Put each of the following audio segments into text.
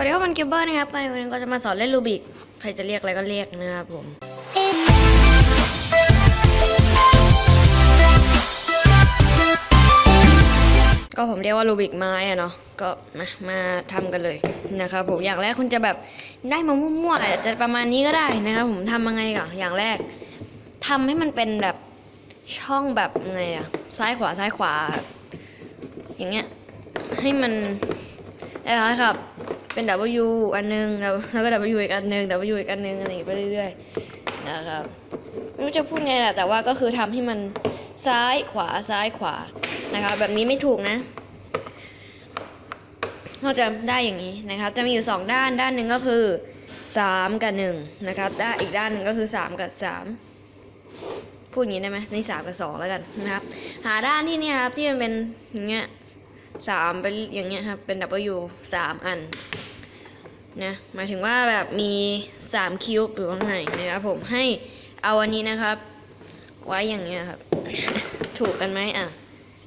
วัสดีครับมันเกเบอร์นะครับวันนี้ก็จะมาสอนเล่นรูบิกใครจะเรียกอะไรก็เรียกนะครับผมก็ผมเรียกว่ารูบิกไม้อะเนาะก็มามาทำกันเลยนะครับผมอย่างแรกคุณจะแบบได้มามั่วๆอาจจะประมาณนี้ก็ได้นะครับผมทำยังไงก่อนอย่างแรกทำให้มันเป็นแบบช่องแบบไงอะซ้ายขวาซ้ายขวา อย่างเงี้ยให้มันอะไรครับ เป็น W อันหนึงแล้วก็ W อีกอันหนึง W อีกอันหนึงอะไรอย่างเงี้ยไปเรื่อยๆนะครับไม่รู้จะพูดไงแหละแต่ว่าก็คือทำให้มันซ้ายขวาซ้ายขวานะครับแบบนี้ไม่ถูกนะเราจะได้อย่างนี้นะครับ จะมีอยู่สองด้านด้านหนึ่งก็คือสามกับหนึ่งนะครับด้านอีกด้านหนึ่งก็คือสามกับสามพูดอย่างนี้ได้ไหมนี่สามกับสองแล้วกันนะครับ หาด้านที่นี่ครับที่มันเป็นอย่างเงี้ยสามเป็นอย่างเงี้ยครับเป็น W สามอัน นะหมายถึงว่าแบบมีสามคิวบอยู่ข้างในนะครับผมให้เอาอันนี้นะครับ ไว้อย่างเงี้ยครับ ถูกกันไหมอะ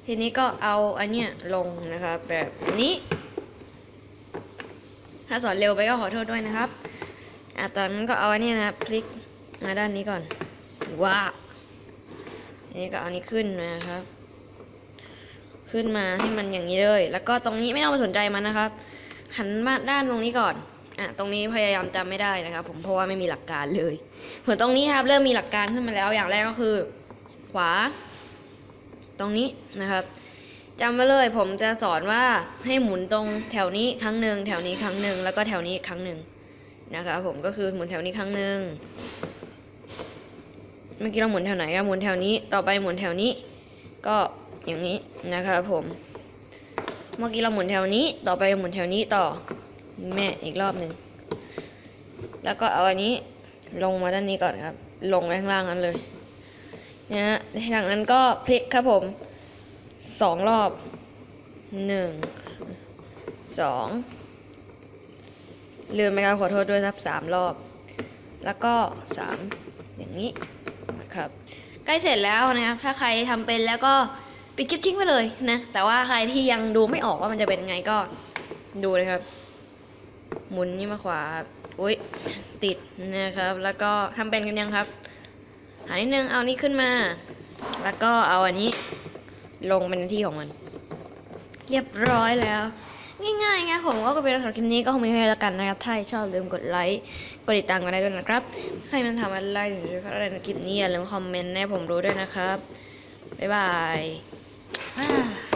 ทีนี้ก็เอาอันเนี้ยลงนะครับ แบบนี้ ถ้าสอนเร็วไปก็ขอโทษด้วยนะครับอะตอนนั้นก็เอาอันเนี้ยนะครับพลิกมาด้านนี้ก่อนว้าอันนี้ก็เอาอันนี้ขึ้นนะครับ ขึ้นมาให้มันอย่างนี้เลย แล้วก็ตรงนี้ไม่ต้องไปสนใจมันนะครับหันมาด้านตรงนี้ก่อน อะตรงนี้พยายามจำไม่ได้นะครับ ผมเพราะว่าไม่มีหลักการเลยส่วนตรงนี้ครับ เริ่มมีหลักการขึ้นมาแล้วอย่างแรกก็คือ ขวา ตรงนี้นะครับจำไว้เลย ผมจะสอนว่าให้หมุนตรงแถวนี้ครั้งหนึ่งแถวนี้ครั้งหนึ่งแล้วก็แถวนี้อีกครั้งหนึ่งนะครับผมก็คือหมุนแถวนี้ครั้งหนึ่งเมื่อกี้เราหมุนแถวไหนก็หมุนแถวนี้ต่อไปหมุนแถวนี้ ก็อย่างนี้นะครับผม เมื่อกี้เราหมุนแถวนี้ ต่อไปหมุนแถวนี้ต่อ แม่อีกรอบหนึ่ง แล้วก็เอาอันนี้ลงมาด้านนี้ก่อนครับ ลงไปข้างล่างนั้นเลยนะฮะหลังนั้นก็พลิกครับผมสองรอบหนึ่งสองลืมไปครับขอโทษด้วยครับสามรอบ แล้วก็สามอย่างนี้นะครับใกล้เสร็จแล้วนะครับ ถ้าใครทำเป็นแล้วก็ปิดคลิปทิ้งไปเลยนะ แต่ว่าใครที่ยังดูไม่ออกว่ามันจะเป็นยังไงก็ดูเลยครับ หมุนนี่มาขวาอุ้ยติดนะครับ แล้วก็ทำเป็นกันยังครับ หานิดนึงเอานี้ขึ้นมา แล้วก็เอาอันนี้ลงเป็นที่ของมัน เรียบร้อยแล้ว ง่ายๆไงผมก็เป็นสำหรับคลิปนี้ก็คงมีแค่ล้วกันนะครับ ถ้าชอบลืมกดไลค์กดติดตามกันได้ด้วยนะครับ ใครมันทำอะไรหรืออะไรในคลิปนี้อย่าลืมคอมเมนต์ให้ผมรู้ด้วยนะครับบ๊ายบาย